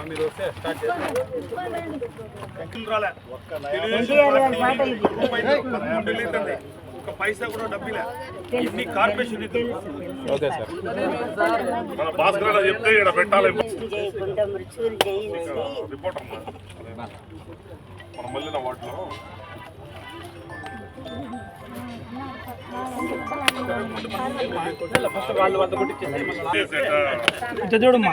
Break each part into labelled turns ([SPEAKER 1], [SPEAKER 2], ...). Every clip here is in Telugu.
[SPEAKER 1] మీరు అడిగోండి
[SPEAKER 2] ఒక పైసా కూడా డబ్బిలే. ఇన్ని కార్పొరేషన్
[SPEAKER 3] ఓకే సార్.
[SPEAKER 2] మన భాస్కర్ చెప్తే ఇక్కడ పెట్టాలి. రిపోర్ట్ అమ్మా. మనం మళ్ళీ వాటిలో
[SPEAKER 1] చూడమ్మా.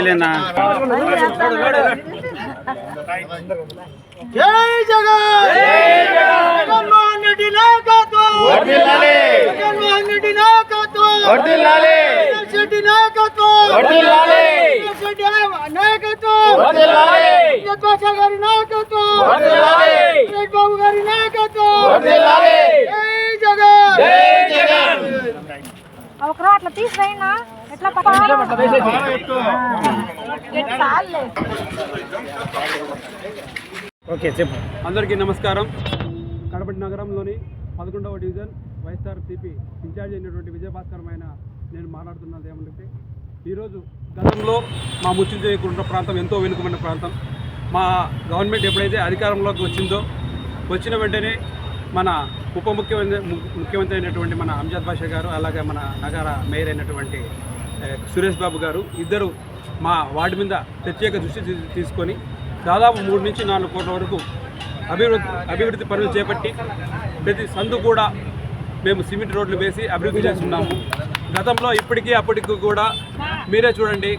[SPEAKER 1] లేనా జై జగన్!
[SPEAKER 4] ఒకరు అట్లా తీసుకురైనా ఎట్లా
[SPEAKER 1] ఓకే చెప్పు.
[SPEAKER 5] అందరికీ నమస్కారం. కడపటి నగరంలోని పదకొండవ డివిజన్ వైఎస్ఆర్ సిపి ఇన్ఛార్జ్ అయినటువంటి విజయభాస్కరమైన నేను మాట్లాడుతున్నది ఏమంటే ఈరోజు గతంలో మా ముచ్చించేయకుండా ప్రాంతం ఎంతో వెనుకబడిన ప్రాంతం. మా గవర్నమెంట్ ఎప్పుడైతే అధికారంలోకి వచ్చిందో వచ్చిన వెంటనే మన ఉప ముఖ్యమంత్రి ము- ముఖ్యమంత్రి అయినటువంటి మన అంజాద్ బాషా గారు అలాగే మన నగర మేయర్ అయినటువంటి సురేష్ బాబు గారు ఇద్దరు మా వార్డు మీద ప్రత్యేక దృష్టి తీసుకొని దాదాపు మూడు నుంచి నాలుగు కోట్ల వరకు అభివృద్ధి అభివృద్ధి పనులు చేపట్టి ప్రతి సందు కూడా మేము సిమెంట్ రోడ్లు వేసి అభివృద్ధి చేస్తున్నాము. గతంలో ఇప్పటికీ అప్పటికి కూడా మీరే చూడండి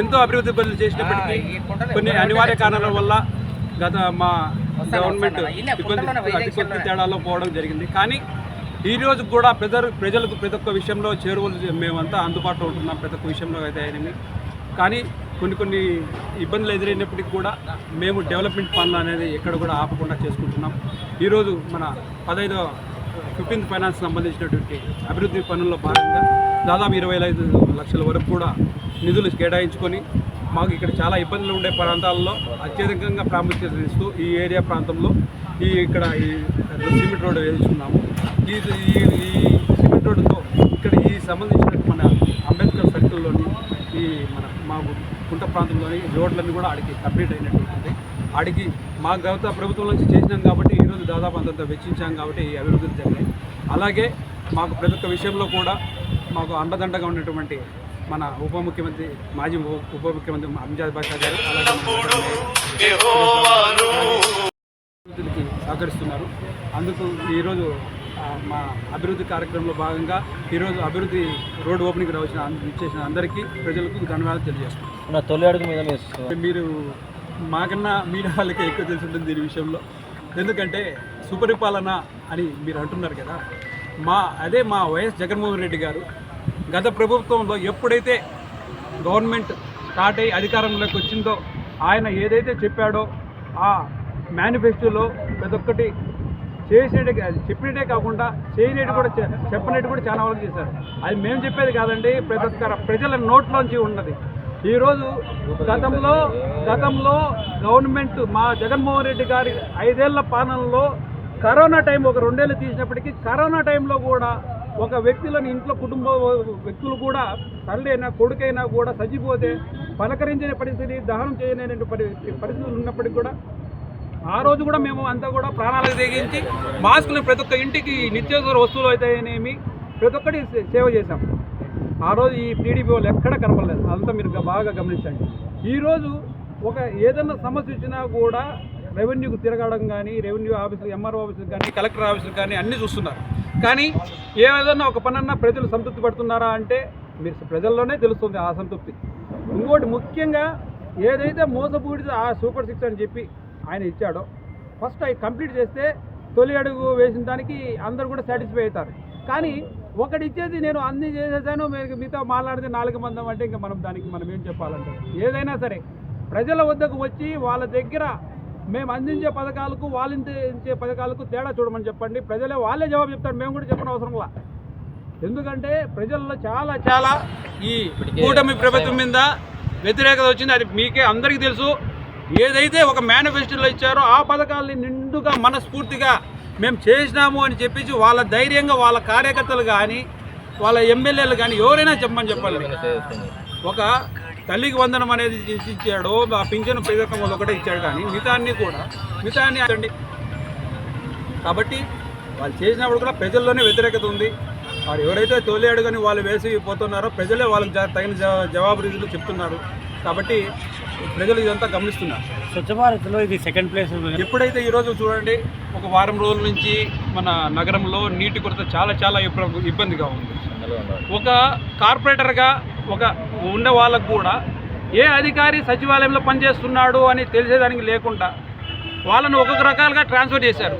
[SPEAKER 5] ఎంతో అభివృద్ధి పనులు చేసినప్పటికీ కొన్ని అనివార్య కారణాల వల్ల గత మా గవర్నమెంట్ ఇబ్బంది అతి కొద్ది తేడాలో పోవడం జరిగింది. కానీ ఈ రోజు కూడా ప్రజలు ప్రజలకు ప్రతి ఒక్క విషయంలో చేరువలు మేమంతా అందుబాటులో ఉంటున్నాం. ప్రతి ఒక్క విషయంలో అయితే కానీ కొన్ని కొన్ని ఇబ్బందులు ఎదురైనప్పటికీ కూడా మేము డెవలప్మెంట్ పనులు అనేది ఎక్కడ కూడా ఆపకుండా చేసుకుంటున్నాం. ఈరోజు మన పదహైదో ఫిఫ్టీన్త్ ఫైనాన్స్ సంబంధించినటువంటి అభివృద్ధి పనుల్లో భాగంగా దాదాపు ఇరవై ఐదు లక్షల వరకు కూడా నిధులు కేటాయించుకొని మాకు ఇక్కడ చాలా ఇబ్బందులు ఉండే ప్రాంతాల్లో అత్యధికంగా ప్రాముఖ్యత ఇస్తూ ఈ ఏరియా ప్రాంతంలో ఈ ఇక్కడ ఈ సిమెంట్ రోడ్డు వేస్తున్నాము. ఈ ఈ సిమెంట్ రోడ్డుతో ఇక్కడ ఈ సంబంధించిన మన అంబేద్కర్ సర్కిల్లోని ఈ మన మా కుంట ప్రాంతంలోని రోడ్లన్నీ కూడా ఆడికి కంప్లీట్ అయినటువంటి ఆడికి మా గత ప్రభుత్వం నుంచి చేసినాం కాబట్టి ఈరోజు దాదాపు అంతంత వెచ్చించాం కాబట్టి ఈ అభివృద్ధులు జరిగాయి అలాగే మాకు ప్రతి ఒక్క విషయంలో కూడా మాకు అండదండగా ఉన్నటువంటి మన ఉప ముఖ్యమంత్రి మాజీ ఉప- ముఖ్యమంత్రి అంజాద్ బాషా గారు అలాగే అభివృద్ధికి సహకరిస్తున్నారు. అందుకు ఈరోజు మా అభివృద్ధి కార్యక్రమంలో భాగంగా ఈరోజు అభివృద్ధి రోడ్డు ఓపెనింగ్ వచ్చిన ఇచ్చేసిన అందరికీ ప్రజలకు ధన్యవాదాలు తెలియజేస్తున్నాను
[SPEAKER 3] నా తొలి అడుగు మీద మీరు
[SPEAKER 5] మీరు మాకన్నా మీడియా వాళ్ళకి ఎక్కువ తెలిసి ఉంటుంది దీని విషయంలో. ఎందుకంటే సుపరిపాలన అని మీరు అంటున్నారు కదా. మా అదే మా వైఎస్ జగన్మోహన్ రెడ్డి గారు గత ప్రభుత్వంలో ఎప్పుడైతే గవర్నమెంట్ స్టార్ట్ అయ్యి అధికారంలోకి వచ్చిందో ఆయన ఏదైతే చెప్పాడో ఆ మేనిఫెస్టోలో ప్రతి ఒక్కటి చేసేటి చెప్పినట్టే కాకుండా చేయనట్టు కూడా చెప్పనట్టు కూడా చాలా వరకు చేశారు. అది మేము చెప్పేది కాదండి ప్రతి ఒక్క ప్రజల నోట్లోంచి ఉన్నది. ఈరోజు గతంలో గతంలో గవర్నమెంట్ మా జగన్మోహన్ రెడ్డి గారి ఐదేళ్ళ పాలనలో కరోనా టైం ఒక రెండేళ్ళు తీసినప్పటికీ కరోనా టైంలో కూడా ఒక వ్యక్తులను ఇంట్లో కుటుంబ వ్యక్తులు కూడా తల్లి అయినా కొడుకైనా కూడా చచ్చిపోతే పలకరించని పరిస్థితి దహనం చేయలేని పరిస్థితులు ఉన్నప్పటికీ కూడా ఆ రోజు కూడా మేము అంతా కూడా ప్రాణాలకు తెగించి మాస్కులు ప్రతి ఒక్క ఇంటికి నిత్యావసర వస్తువులు అవుతాయనేమి ప్రతి ఒక్కటి సే- సేవ చేశాం. ఆ రోజు ఈ టీడీపీ వాళ్ళు ఎక్కడ కనపడలేదు. అదంతా మీరు బాగా గమనించండి. ఈరోజు ఒక ఏదైనా సమస్య వచ్చినా కూడా రెవెన్యూకు తిరగడం కానీ రెవెన్యూ ఆఫీసులు ఎంఆర్ఓ ఆఫీసులు కానీ కలెక్టర్ ఆఫీసులు కానీ అన్నీ చూస్తున్నారు. కానీ ఏదైనా ఒక పనన్నా ప్రజలు సంతృప్తి పడుతున్నారా అంటే మీరు ప్రజల్లోనే తెలుస్తుంది ఆ సంతృప్తి. ఇంకోటి ముఖ్యంగా ఏదైతే మోసపూడితే ఆ సూపర్ సిక్స్ అని చెప్పి ఆయన ఇచ్చాడో ఫస్ట్ అవి కంప్లీట్ చేస్తే తొలి అడుగు వేసిన దానికి అందరూ కూడా సాటిస్ఫై అవుతారు. కానీ ఒకటి ఇచ్చేది నేను అన్ని చేసేసాను మీరు మీతో మాట్లాడితే నాలుగు మందం అంటే ఇంకా మనం దానికి మనం ఏం చెప్పాలంటే ఏదైనా సరే ప్రజల వద్దకు వచ్చి వాళ్ళ దగ్గర మేము అందించే పథకాలకు వాళ్ళు ఇచ్చే పథకాలకు తేడా చూడమని చెప్పండి. ప్రజలే వాళ్ళే జవాబు చెప్తారు మేము కూడా చెప్పడం అవసరంలా. ఎందుకంటే ప్రజల్లో చాలా చాలా ఈ కూటమి ప్రభుత్వం మీద వ్యతిరేకత వచ్చింది. అది మీకే అందరికీ తెలుసు. ఏదైతే ఒక మేనిఫెస్టోలో ఇచ్చారో ఆ పథకాలని నిండుగా మనస్ఫూర్తిగా మేము చేసినాము అని చెప్పేసి వాళ్ళ ధైర్యంగా వాళ్ళ కార్యకర్తలు కానీ వాళ్ళ ఎమ్మెల్యేలు కానీ ఎవరైనా చెప్పమని చెప్పాలి. ఒక తల్లికి వందనం అనేది ఇచ్చాడు ఆ పింఛను పథకం ఒకటే ఇచ్చాడు కానీ మితాన్ని కూడా మితాన్ని అండి కాబట్టి వాళ్ళు చేసినప్పుడు కూడా ప్రజల్లోనే వ్యతిరేకత ఉంది. వారు ఎవరైతే తోలేడు కానీ వాళ్ళు వేసి పోతున్నారో ప్రజలే వాళ్ళకి తగిన జవాబు రీతిలో చెప్తున్నారు. కాబట్టి ప్రజలు ఇదంతా గమనిస్తున్నారు
[SPEAKER 1] స్వచ్ఛ భారత్లో ఇది సెకండ్ ప్లేస్
[SPEAKER 5] ఎప్పుడైతే ఈరోజు చూడండి ఒక వారం రోజుల నుంచి మన నగరంలో నీటి కొరత చాలా చాలా ఇబ్బ- ఇబ్బందిగా ఉంది. ఒక కార్పొరేటర్గా ఒక ఉన్న వాళ్ళకు కూడా ఏ అధికారి సచివాలయంలో పనిచేస్తున్నాడు అని తెలిసేదానికి లేకుండా వాళ్ళను ఒక్కొక్క రకాలుగా ట్రాన్స్ఫర్ చేశారు.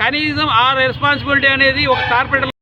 [SPEAKER 5] కనీసం ఆ రెస్పాన్సిబిలిటీ అనేది ఒక కార్పొరేటర్